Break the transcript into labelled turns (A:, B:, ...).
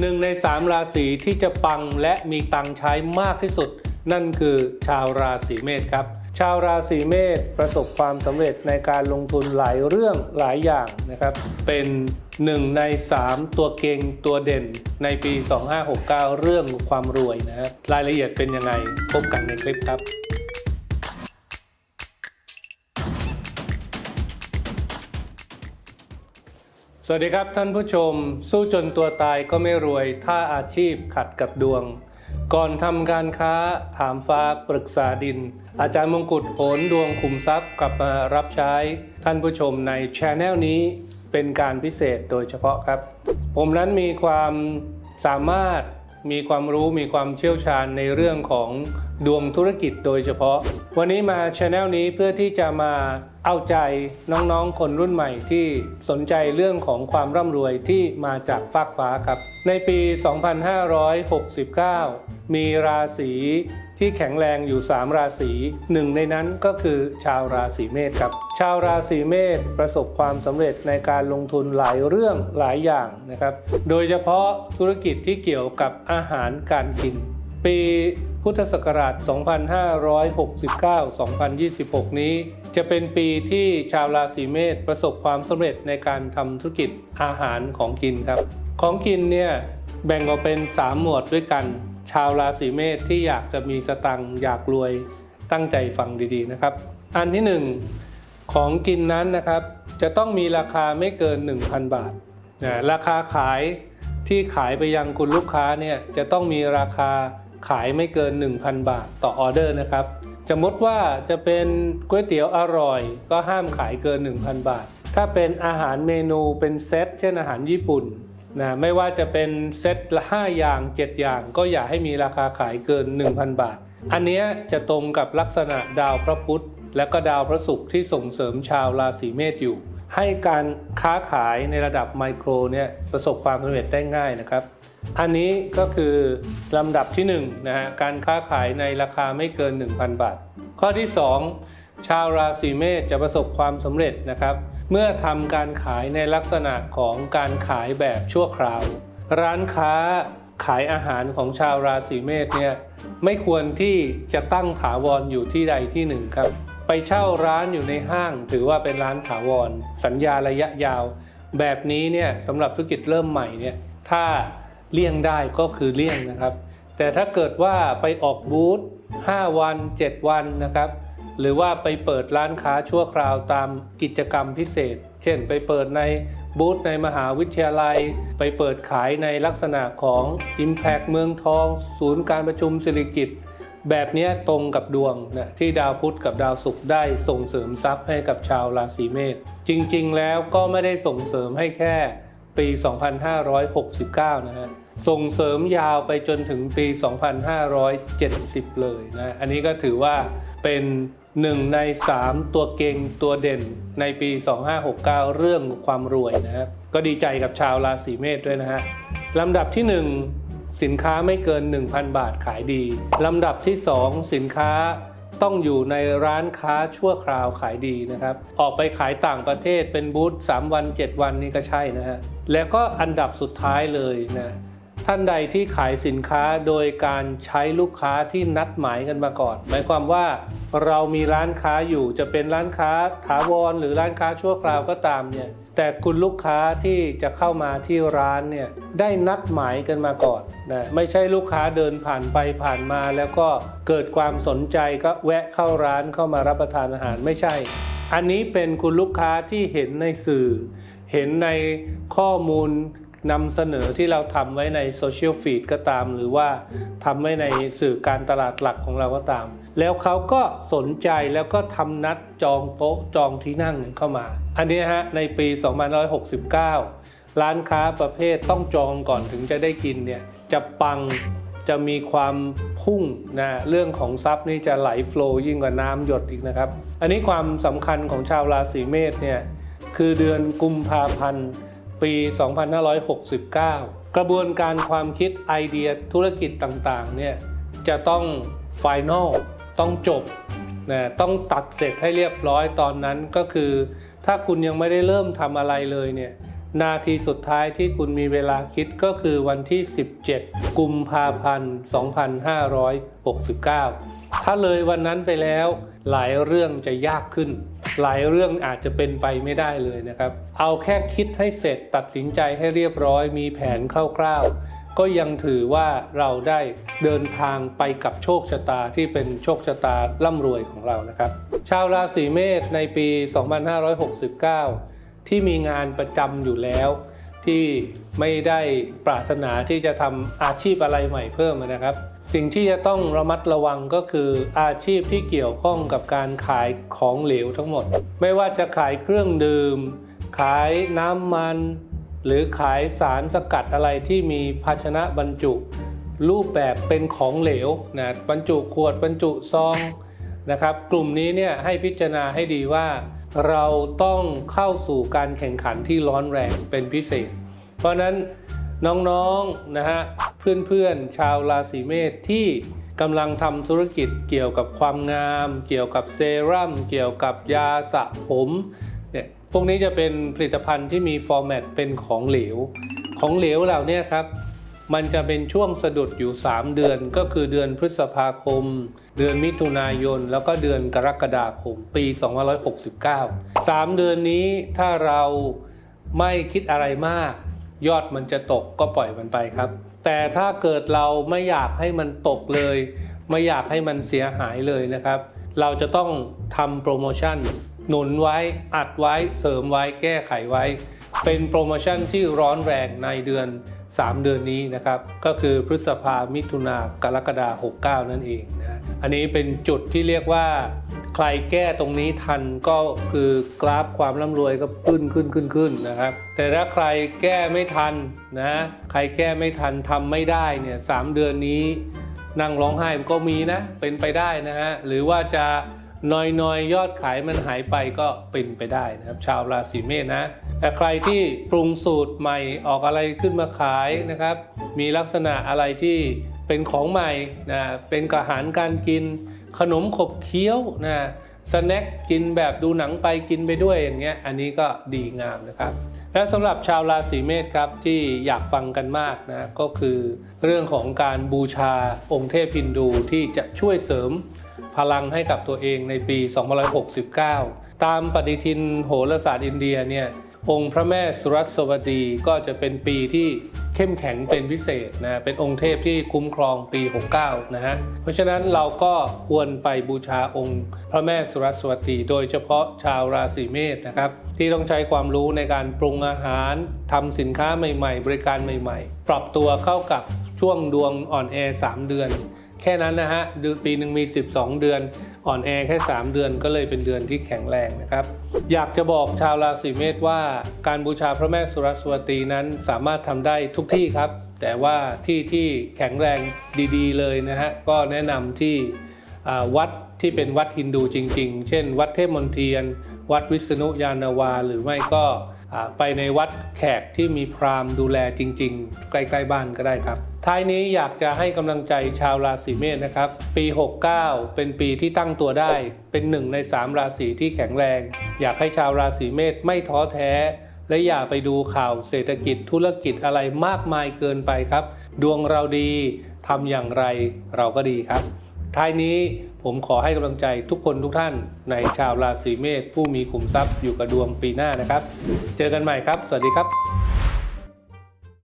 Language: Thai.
A: หนึ่งในสามราศีที่จะปังและมีตังใช้มากที่สุด นั่นคือชาวราศีเมษครับ ชาวราศีเมษประสบความสำเร็จในการลงทุนหลายเรื่องหลายอย่างนะครับ เป็นหนึ่งใน 3 ตัวเก่งตัวเด่นในปี 2569 เรื่องความรวยนะครับรายละเอียดเป็นยังไงพบกันในคลิปครับ สวัสดีครับท่านผู้ชม สู้จนตัวตายก็ไม่รวย ถ้าอาชีพขัดกับดวง ก่อนทำการค้าถามฟ้าปรึกษาดิน อาจารย์มงกุฎโหนดวงคุมทรัพย์กลับมารับใช้ ท่านผู้ชมในช n e l นี้เป็นการพิเศษโดยเฉพาะครับ ผมนั้นมีความสามารถมีความรู้มีความเชี่ยวชาญในเรื่องของดวงธุรกิจโดยเฉพาะ วันนี้มาช n e l นี้เพื่อที่จะมา เอาใจน้องๆ คนรุ่นใหม่ที่สนใจเรื่องของความร่ำรวยที่มาจากฟากฟ้าครับ ในปี 2569 มีราศีที่แข็งแรงอยู่ 3 ราศีหนึ่งในนั้นก็คือชาวราศีเมษครับ ชาวราศีเมษประสบความสำเร็จในการลงทุนหลายเรื่องหลายอย่างนะครับ โดยเฉพาะธุรกิจที่เกี่ยวกับอาหารการกิน ปี พุทธศักราช 2569-2026 นี้ จะเป็นปีที่ชาวราศีเมษประสบความสำเร็จในการทำธุรกิจอาหารของกินครับ ของกินเนี่ยแบ่งออกเป็น 3 หมวดด้วยกัน ชาวราศีเมษที่อยากจะมีสตังค์อยากรวยตั้งใจฟังดีๆนะครับ อันที่ 1 ของกินนั้นนะครับ จะต้องมีราคาไม่เกิน 1,000 บาทนะราคาขายที่ขายไปยังคุณลูกค้าเนี่ยจะต้องมีราคา ขายไม่เกิน 1,000 บาทต่อออเดอร์นะครับสมมติว่าจะเป็นก๋วยเตี๋ยวอร่อย ก็ห้ามขายเกิน 1,000 บาท ถ้าเป็นอาหารเมนูเป็นเซตเช่นอาหารญี่ปุ่นนะไม่ว่าจะเป็นเซตละ 5 อย่าง 7 อย่าง ก็อย่าให้มีราคาขายเกิน 1,000 บาท อันนี้จะตรงกับลักษณะดาวพระพุธและก็ดาวพระศุกร์ที่ส่งเสริมชาวราศีเมษอยู่ ให้การค้าขายในระดับไมโครเนี่ยประสบความสำเร็จได้ง่ายนะครับ อันนี้ก็คือลำดับที่1นงนะฮะการค้าขายในราคาไม่เกิน 1,000 บาท ข้อที่ 2 ชาวราศีเมษจะประสบความสำเร็จนะครับ เมื่อทำการขายในลักษณะของการขายแบบชั่วคราว ร้านค้าขายอาหารของชาวราศีเมษเนี่ยไม่ควรที่จะตั้งถาวรอยู่ที่ใดที่หนึ่งครับ ไปเช่าร้านอยู่ในห้าง ถือว่าเป็นร้านถาวร สัญญาระยะยาว แบบนี้เนี่ยสำหรับธุรกิจเริ่มใหม่เนี่ยถ้าเลี่ยงได้ก็คือเลี่ยงนะครับ แต่ถ้าเกิดว่าไปออกบูธ5 วัน 7 วันนะครับ หรือว่าไปเปิดร้านค้าชั่วคราวตามกิจกรรมพิเศษ เช่น ไปเปิดในบูธในมหาวิทยาลัย ไปเปิดขายในลักษณะของ Impact เมืองทอง ศูนย์การประชุมสิริกิต แบบนี้ตรงกับดวงนะที่ดาวพุธกับดาวศุกร์ได้ส่งเสริมทรัพย์ให้กับชาวราศีเมษจริงๆ แล้วก็ไม่ได้ส่งเสริมให้แค่ปี 2569 นะฮะส่งเสริมยาวไปจนถึงปี 2570 เลยนะอันนี้ก็ถือว่าเป็นหนึ่งใน 3 ตัวเก่งตัวเด่นในปี 2569 เรื่องความรวยนะครับก็ดีใจกับชาวราศีเมษด้วยนะฮะลำดับที่ 1 สินค้าไม่เกิน 1,000 บาทขายดี ลำดับที่ 2 สินค้าต้องอยู่ในร้านค้าชั่วคราวขายดีนะครับ ออกไปขายต่างประเทศเป็นบูธ3วัน 7 วันนี่ก็ใช่นะฮะ แล้วก็อันดับสุดท้ายเลยนะ ท่านใดที่ขายสินค้าโดยการใช้ลูกค้าที่นัดหมายกันมาก่อน หมายความว่าเรามีร้านค้าอยู่จะเป็นร้านค้าถาวรหรือร้านค้าชั่วคราวก็ตามเนี่ยแต่คุณลูกค้าที่จะเข้ามาที่ร้านเนี่ยได้นัดหมายกันมาก่อนนะไม่ใช่ลูกค้าเดินผ่านไปผ่านมาแล้วก็เกิดความสนใจก็แวะเข้าร้านเข้ามารับประทานอาหารไม่ใช่ อันนี้เป็นคุณลูกค้าที่เห็นในสื่อ เห็นในข้อมูล นำเสนอที่เราทำไว้ในโซเชียลฟีดก็ตาม หรือว่าทำไว้ในสื่อการตลาดหลักของเราก็ตาม แล้วเขาก็สนใจแล้วก็ทำนัดจองโต๊ะจองที่นั่งเข้ามา อันนี้ฮะในปี 2569 ร้านค้าประเภทต้องจองก่อนถึงจะได้กินเนี่ยจะปังจะมีความพุ่งนะเรื่องของทรัพย์นี่จะไหลโฟล์ยิ่งกว่าน้ำหยดอีกนะครับ อันนี้ความสำคัญของชาวราศีเมษเนี่ยคือเดือนกุมภาพันธ์ ปี 2569 กระบวนการความคิดไอเดียธุรกิจต่างๆเนี่ยจะต้องไฟแนลต้องจบนะต้องตัดเสร็จให้เรียบร้อยตอนนั้นก็คือ ถ้าคุณยังไม่ได้เริ่มทำอะไรเลยเนี่ยนาทีสุดท้ายที่คุณมีเวลาคิดก็คือวันที่ 17 กุมภาพันธ์ 2569 ถ้าเลยวันนั้นไปแล้วหลายเรื่องจะยากขึ้น หลายเรื่องอาจจะเป็นไปไม่ได้เลยนะครับ เอาแค่คิดให้เสร็จตัดสินใจให้เรียบร้อยมีแผนคร่าวๆ ก็ยังถือว่าเราได้เดินทางไปกับโชคชะตาที่เป็นโชคชะตาร่ำรวยของเรานะครับ ชาวราศีเมษในปี 2569 ที่มีงานประจำอยู่แล้วที่ไม่ได้ปรารถนาที่จะทำอาชีพอะไรใหม่เพิ่มนะครับ สิ่งที่จะต้องระมัดระวังก็คืออาชีพที่เกี่ยวข้องกับการขายของเหลวทั้งหมด ไม่ว่าจะขายเครื่องดื่ม ขายน้ำมัน หรือขายสารสกัดอะไรที่มีภาชนะบรรจุ รูปแบบเป็นของเหลวนะบรรจุขวดบรรจุซองนะครับ กลุ่มนี้เนี่ยให้พิจารณาให้ดีว่า เราต้องเข้าสู่การแข่งขันที่ร้อนแรงเป็นพิเศษ เพราะฉะนั้น น้องๆนะฮะเพื่อนๆชาวราศีเมษที่กำลังทำธุรกิจเกี่ยวกับความงาม เกี่ยวกับเซรั่มเกี่ยวกับยาสระผมเนี่ยพวกนี้จะเป็นผลิตภัณฑ์ที่มีฟอร์แมตเป็นของเหลว ของเหลวเหล่านี้ครับ มันจะเป็นช่วงสะดุดอยู่ 3 เดือนก็คือเดือนพฤษภาคม เดือนมิถุนายน แล้วก็เดือนกรกฎาคม ปี 2569 3 เดือนนี้ถ้าเราไม่คิดอะไรมาก ยอดมันจะตกก็ปล่อยมันไปครับ แต่ถ้าเกิดเราไม่อยากให้มันตกเลย ไม่อยากให้มันเสียหายเลยนะครับ เราจะต้องทำโปรโมชั่น หนุนไว้อัดไว้เสริมไว้แก้ไขไว้ เป็นโปรโมชั่นที่ร้อนแรงในเดือน 3 เดือนนี้นะครับ ก็คือพฤษภามิถุนากรกฎาคม69 นั่นเอง อันนี้เป็นจุดที่เรียกว่า ใครแก้ตรงนี้ทันก็คือกราฟความร่ำรวยก็ขึ้นขึ้นขึ้นขึ้นนะครับ แต่ถ้าใครแก้ไม่ทันนะใครแก้ไม่ทันทำไม่ได้เนี่ยสามเดือนนี้นั่งร้องไห้ก็มีนะเป็นไปได้นะฮะหรือว่าจะนอยๆยยอดขายมันหายไปก็เป็นไปได้นะครับ ชาวราศีเมษนะแต่ใครที่ปรุงสูตรใหม่ออกอะไรขึ้นมาขายนะครับ มีลักษณะอะไรที่ เป็นของใหม่นะเป็นอาหารการกิน ขนมขบเคี้ยวนะสแน็คกินแบบดูหนังไปกินไปด้วยอย่างเงี้ยอันนี้ก็ดีงามนะครับ และสำหรับชาวราศีเมษครับที่อยากฟังกันมากนะก็คือเรื่องของการบูชาองค์เทพฮินดูที่จะช่วยเสริมพลังให้กับตัวเองในปี 2569 ตามปฏิทินโหราศาสตร์อินเดียเนี่ย องค์พระแม่สุรัสวดีก็จะเป็นปีที่เข้มแข็งเป็นพิเศษนะเป็นองค์เทพที่คุ้มครองปี 69 นะฮะ เพราะฉะนั้นเราก็ควรไปบูชาองค์พระแม่สุรัสวดี โดยเฉพาะชาวราศีเมษนะครับ ที่ต้องใช้ความรู้ในการปรุงอาหารทำสินค้าใหม่ ๆ บริการใหม่ ๆ ปรับตัวเข้ากับช่วงดวงอ่อนแอ 3 เดือน แค่นั้นนะฮะปีหนึ่งมี 12 เดือน อ่อนแอแค่ 3 เดือนก็เลยเป็นเดือนที่แข็งแรงนะครับ อยากจะบอกชาวราศีเมษว่าการบูชาพระแม่สุรสวตีนั้นสามารถทำได้ทุกที่ครับ แต่ว่าที่ที่แข็งแรงดีๆ เลยนะฮะก็แนะนำที่วัดที่เป็นวัดฮินดูจริง ๆ เช่น วัดเทพมนเทียน วัดวิษณุยานาวา หรือไม่ก็ ไปในวัดแขกที่มีพราหมณ์ดูแลจริง ๆ ใกล้ๆบ้านก็ได้ครับ ท้ายนี้อยากจะให้กำลังใจชาวราศีเมษนะครับ ปี 69 เป็นปีที่ตั้งตัวได้ เป็นหนึ่งใน 3 ราศีที่แข็งแรง อยากให้ชาวราศีเมษไม่ท้อแท้ และอย่าไปดูข่าวเศรษฐกิจธุรกิจอะไรมากมายเกินไปครับ ดวงเราดีทำอย่างไรเราก็ดีครับ ท้ายนี้ผมขอให้กำลังใจทุกคนทุกท่านในชาวราศีเมษผู้มีขุมทรัพย์อยู่กับดวงปีหน้านะครับ เจอกันใหม่ครับ สวัสดีครับ